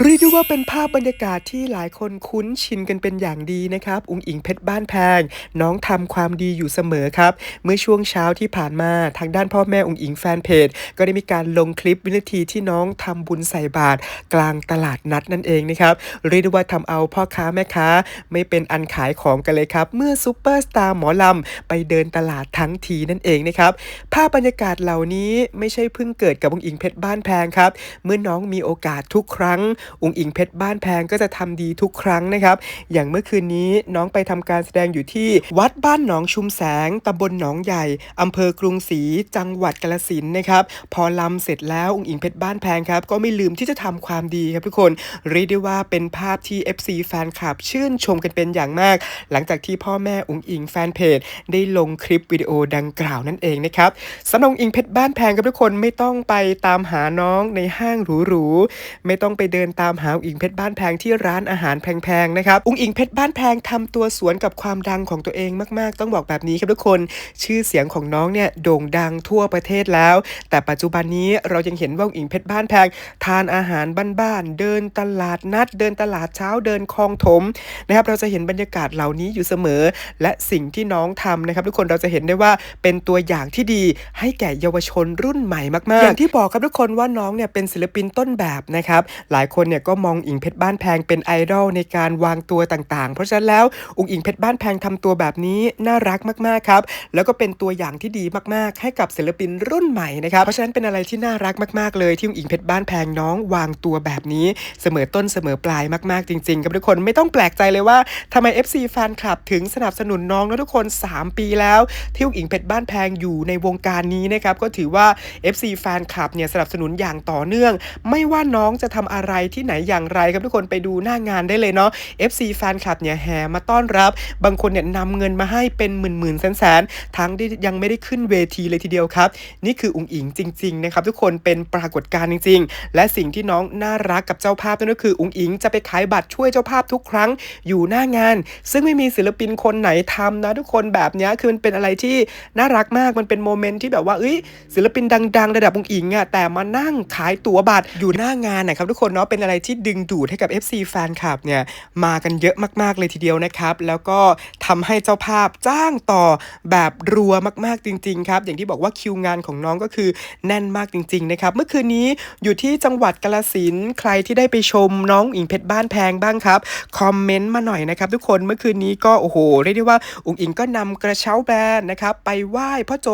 เรียกได้ว่าเป็นภาพบรรยากาศที่หลายคนคุ้นชินกันเป็นอย่างดีนะครับ อุงอิงเพชรบ้านแพง น้องทำความดีอยู่เสมอครับ เมื่อช่วงเช้าที่ผ่านมาทางด้านพ่อแม่อุงอิงแฟนเพจ ก็ได้มีการลงคลิปวินาทีที่น้องทำบุญใส่บาตรกลางตลาดนัดนั่นเองนะครับ เรียกได้ว่าทำเอาพ่อค้าแม่ค้า ไม่เป็นอันขายของกันเลยครับ เมื่อซูเปอร์สตาร์หมอลำไปเดินตลาดทั้งทีนั่นเองนะครับ ภาพบรรยากาศเหล่านี้ไม่ใช่เพิ่งเกิดกับอุงอิงเพชรบ้านแพงครับ เมื่อน้องมีโอกาสทุกครั้งอุงอิงเพชรบ้านแพงก็จะทำดีทุกครั้งนะครับ อย่างเมื่อคืนนี้น้องไปทำการแสดงอยู่ที่วัดบ้านหนองชุมแสงตำบลหนองใหญ่อำเภอกรุงศรีจังหวัดกาฬสินนะครับ พอลำเสร็จแล้วอุงอิงเพชรบ้านแพงครับ ก็ไม่ลืมที่จะทำความดีครับทุกคนเรียกได้ว่าเป็นภาพที่ FC แฟนคลับชื่นชมกันเป็นอย่างมาก หลังจากที่พ่อแม่อุงอิงแฟนเพจ ได้ลงคลิปวิดีโอดังกล่าวนั่นเองนะครับสำหรับองอิงเพชรบ้านแพงครับทุกคนไม่ต้องไปตามหาน้องในห้างหรูๆไม่ต้องไปเดินตามหาอุงอิงเพชรบ้านแพงที่ร้านอาหารแพงๆนะครับอุงอิงเพชรบ้านแพงทำตัวสวนกับความดังของตัวเองมากๆ ต้องบอกแบบนี้ครับทุกคน ชื่อเสียงของน้องเนี่ยโด่งดังทั่วประเทศแล้ว แต่ปัจจุบันนี้เรายังเห็นว่าอุงอิงเพชรบ้านแพง ทานอาหารบ้านๆเดินตลาดนัด เดินตลาดเช้าเดินคลองถมนะครับเราจะเห็นบรรยากาศเหล่านี้อยู่เสมอ และสิ่งที่น้องทำนะครับ ทุกคนเราจะเห็นได้ว่าเป็นตัวอย่างที่ดีให้แก่เยาวชนรุ่นใหม่มากๆอย่างที่บอกครับทุกคนว่าน้องเนี่ยเป็นศิลปินต้นแบบนะครับหลายคนเนี่ยก็มองอิงเพชรบ้านแพงเป็นไอดอลในการวางตัวต่างๆ เพราะฉะนั้นแล้วอุงอิงเพชรบ้านแพงทำตัวแบบนี้น่ารักมากๆครับ แล้วก็เป็นตัวอย่างที่ดีมากๆ ให้กับศิลปินรุ่นใหม่นะครับ เพราะฉะนั้นเป็นอะไรที่น่ารักมากๆ เลยที่อุงอิงเพชรบ้านแพงน้องวางตัวแบบนี้เสมอต้นเสมอปลายมากๆ จริงๆครับทุกคนไม่ต้องแปลกใจเลยว่าทำไม FC แฟนคลับถึงสนับสนุนน้องนะทุกคน 3 ปีแล้ว ที่อุงอิงเพชรบ้านแพงอยู่ในวงการนี้นะครับก็ถือว่า FC แฟนคลับเนี่ยสนับสนุนอย่างต่อเนื่อง ไม่ว่าน้องจะทำอะไรที่ไหนอย่างไรครับทุกคนไปดูหน้างานได้เลยเนาะ FC แฟนคลับเนี่ยแห่มาต้อนรับบางคนเนี่ยนำเงินมาให้เป็นหมื่นหมื่นแสนแสนทั้งที่ยังไม่ได้ขึ้นเวทีเลยทีเดียวครับ นี่คืออุ๋งอิงจริงๆนะครับทุกคนเป็นปรากฏการณ์จริง ๆ และสิ่งที่น้องน่ารักกับเจ้าภาพนั่นก็คืออุ๋งอิงจะไปขายบัตรช่วยเจ้าภาพทุกครั้งอยู่หน้างาน ซึ่งไม่มีศิลปินคนไหนทำนะทุกคนแบบเนี้ยคือมันเป็นอะไรที่น่ารักมากมันเป็นโมเมนต์ที่แบบว่าเอ้ยศิลปินดัง ๆ ระดับอุ๋งอิงอะแต่มานั่งขายตั๋วบัตรอยู่หน้างานนะครับทุกคนเนาะเป็นอะไรที่ดึงดูดให้กับ FC แฟนคลับเนี่ยมากันเยอะมากๆเลยทีเดียวนะครับ แล้วก็ทำให้เจ้าภาพจ้างต่อแบบรัวมากๆจริง ๆ ครับ อย่างที่บอกว่าคิวงานของน้องก็คือแน่นมากจริง ๆ นะครับ เมื่อคืนนี้อยู่ที่จังหวัดกาฬสินใครที่ได้ไปชมน้องอิงเพชรบ้านแพงบ้างครับคอมเมนต์มาหน่อยนะครับทุกคนเมื่อคืนนี้ก็โอ้โหเรียกได้ว่าอุงอิงก็นำกระเช้าแบรนด์นะครับไปไหว้พ่อโจ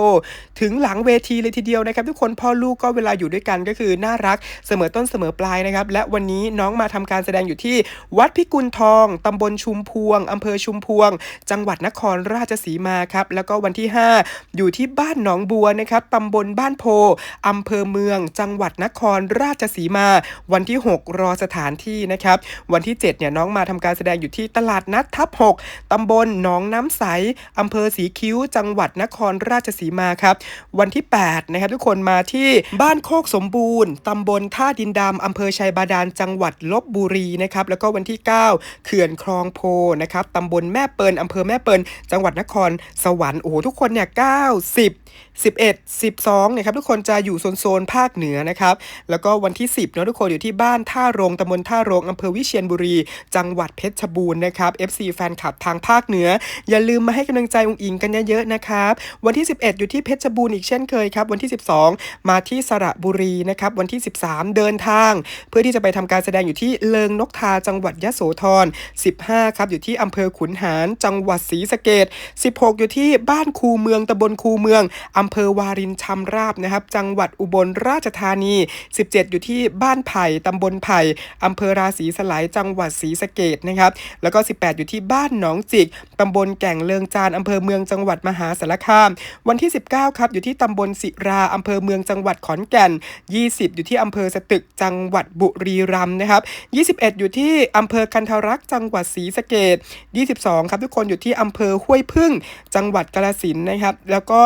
ถึงหลังเวทีเลยทีเดียวนะครับ ทุกคนพ่อลูกก็เวลาอยู่ด้วยกันก็คือน่ารักเสมอต้นเสมอปลายนะครับและวันนี้น้องมาทำการแสดงอยู่ที่ วัดพิกุลทองตำบลชุมพวงอำเภอชุมพวง จังหวัดนครราชสีมาครับ แล้วก็วันที่ 5 อยู่ที่บ้านหนองบัวนะครับตำบลบ้านโพอำเภอเมือง จังหวัดนครราชสีมา วันที่ 6 รอสถานที่นะครับ วันที่ 7 เนี่ยน้องมาทำการแสดงอยู่ที่ตลาดนัดทับ 6ตำบลหนองน้ำใสอำเภอสีคิ้ว จังหวัดนครราชสีมาครับ วันที่ 8 นะครับทุกคนมาที่บ้านโคกสมบูรณ์ตำบลท่าดินดำอำเภอชัยบาดาลจังหวัดลบบุรีนะครับแล้วก็วันที่ 9 เขื่อนคลองโพนะครับตำบลแม่เปิลอำเภอแม่เปิลจังหวัดนครสวรรค์โอ้โหทุกคนเนี่ย90 11 12เนี่ยครับทุกคนจะอยู่โซนโซนภาคเหนือนะครับแล้วก็วันที่ 10เนาะทุกคนอยู่ที่บ้านท่าโรงตำบลท่าโรงอำเภอวิเชียรบุรี จังหวัดเพชรบูรณ์นะครับ FC แฟนคลับทางภาคเหนือ อย่าลืมมาให้กำลังใจองอิงกันเยอะๆนะครับวันที่ 11 อยู่ที่เพชรบูรณ์อีกเช่นเคยครับวันที่ 12 มาที่สระบุรีนะครับวันที่ 13 เดินทาง เพื่อที่จะไปทำการแสดงอยู่ที่เลิงนกทาจังหวัดยะโสธร 15 ครับ อยู่ที่อำเภอขุนหาร จังหวัดศรีสะเกด16 อยู่ที่บ้านคูเมืองตำบลคูเมืองอำเภอวารินชำราบนะครับ จังหวัดอุบลราชธานี 17 อยู่ที่บ้านไผ่ตำบลไผ่อำเภอราศีสลายจังหวัดศรีสะเกดนะครับ แล้วก็ 18 อยู่ที่บ้านหนองจิกตำบลแก่งเลิงจานอำเภอเมืองจังหวัดมหาสารคาม วันที่ 19 ครับ อยู่ที่ตำบลศิราอำเภอเมืองจังหวัดขอนแก่น 20 อยู่ที่อำเภอสตึกจังหวัดบุรีรัมนะครับ 21 อยู่ที่อำเภอกันทรักจังหวัดศรีสะเกด22 ครับทุกคนอยู่ที่อำเภอห้วยพึ่ง จังหวัดกาฬสินนะครับ แล้วก็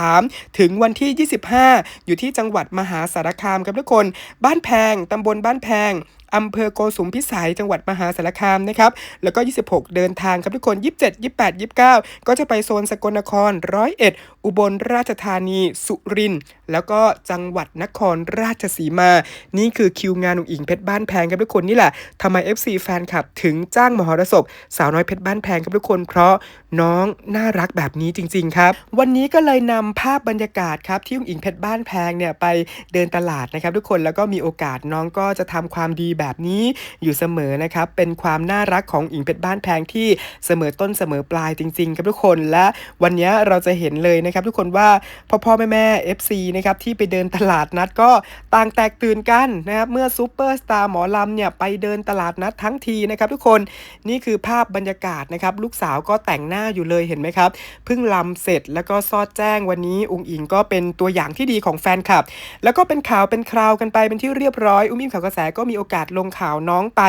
23 ถึงวันที่ 25 อยู่ที่จังหวัดมหาสารคามครับทุกคน บ้านแพงตำบลบ้านแพง อำเภอโกสุมพิสัยจังหวัดมหาสารคามนะครับ แล้วก็ 26 เดินทางครับทุกคน 27 28 29 ก็จะไปโซนสกลนครร้อยเอ็ดอุบลราชธานี สุรินทร์แล้วก็จังหวัดนครราชสีมา นี่คือคิวงานอุ๋งอิงเพชรบ้านแพงครับทุกคนนี่แหละทำไม FC แฟนคลับถึงจ้างมหรสพ สาวน้อยเพชรบ้านแพงครับทุกคน เพราะน้องน่ารักแบบนี้จริง ๆ ครับ วันนี้ก็เลยนำภาพบรรยากาศครับที่อุ๋งอิงเพชรบ้านแพงเนี่ยไปเดินตลาดนะครับทุกคนแล้วก็มีโอกาสน้องก็จะทำความดีแบบนี้อยู่เสมอนะครับ เป็นความน่ารักของอุ๋งเพชรบ้านแพงที่เสมอต้นเสมอปลายจริง ๆ ครับทุกคนและวันนี้เราจะเห็นเลยนะครับ ทุกคนว่าพ่อพ่อแม่แม่ FC นะครับที่ไปเดินตลาดนัดก็ต่างแตกตื่นกันนะครับเมื่อซูเปอร์สตาร์หมอลำเนี่ยไปเดินตลาดนัดทั้งทีนะครับทุกคนนี่คือภาพบรรยากาศนะครับลูกสาวก็แต่งหน้าอยู่เลยเห็นไหมครับเพิ่งลำเสร็จแล้วก็ซอดแจ้งวันนี้อุ้งอิงก็เป็นตัวอย่างที่ดีของแฟนคลับ แล้วก็เป็นข่าวเป็นคราวกันไปเป็นที่เรียบร้อยอุ้มอิ่มข่าวกระแสก็มีโอกาสลงข่าวน้องไป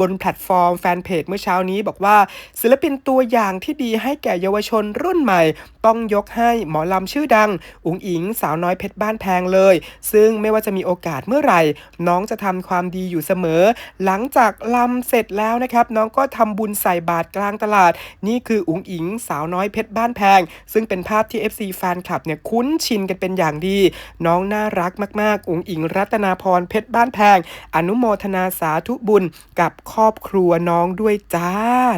บนแพลตฟอร์มแฟนเพจเมื่อเช้านี้บอกว่า ศิลปินตัวอย่างที่ดีให้แก่เยาวชนรุ่นใหม่ ต้องยกให้หมอลำชื่อดัง อุ๋งอิงสาวน้อยเพชรบ้านแพงเลย ซึ่งไม่ว่าจะมีโอกาสเมื่อไหร่ น้องจะทำความดีอยู่เสมอ หลังจากลำเสร็จแล้วนะครับ น้องก็ทำบุญใส่บาตรกลางตลาด นี่คืออุ๋งอิงสาวน้อยเพชรบ้านแพง ซึ่งเป็นภาพที่ FC แฟนคลับเนี่ยคุ้นชินกันเป็นอย่างดี น้องน่ารักมาก ๆ อุ๋งอิงรัตนาพรเพชรบ้านแพง อนุโมทนาาสาธุบุญกับครอบครัวน้องด้วยจ้า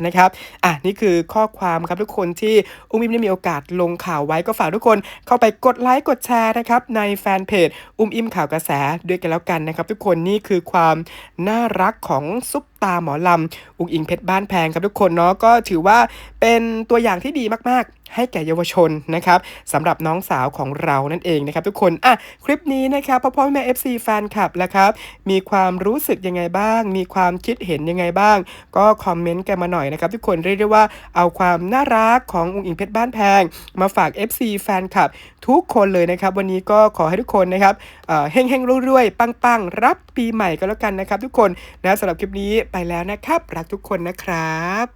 นะครับอะนี่คือข้อความครับทุกคนที่อุ้มอิมได้มีโอกาสลงข่าวไว้ก็ฝากทุกคนเข้าไปกดไลค์กดแชร์นะครับในแฟนเพจอุ้มอิมข่าวกระแสด้วยกันแล้วกันนะครับ ทุกคนนี่คือความน่ารักของซุปตาหมอลำอุ้งอิงเพชรบ้านแพงครับทุกคนเนาะก็ถือว่าเป็นตัวอย่างที่ดีมากๆ ให้แก่เยาวชนนะครับสำหรับน้องสาวของเรานั่นเองนะครับทุกคนอะคลิปนี้นะครับพ่อพ่อแม่ FC แฟนคลับแล้วครับ มีความรู้สึกยังไงบ้าง มีความคิดเห็นยังไงบ้าง ก็คอมเมนต์กันมาหน่อยนะครับทุกคนเรียกได้ว่าเอาความน่ารักของอุ้งอิงเพชรบ้านแพง มาฝาก FC แฟนคลับ ทุกคนเลยนะครับ วันนี้ก็ขอให้ทุกคนนะครับเอ่อเฮงเฮงรวยๆปังๆ รับปีใหม่ก็แล้วกันนะครับ ทุกคนนะสำหรับคลิปนี้ไปแล้วนะครับ รักทุกคนนะครับ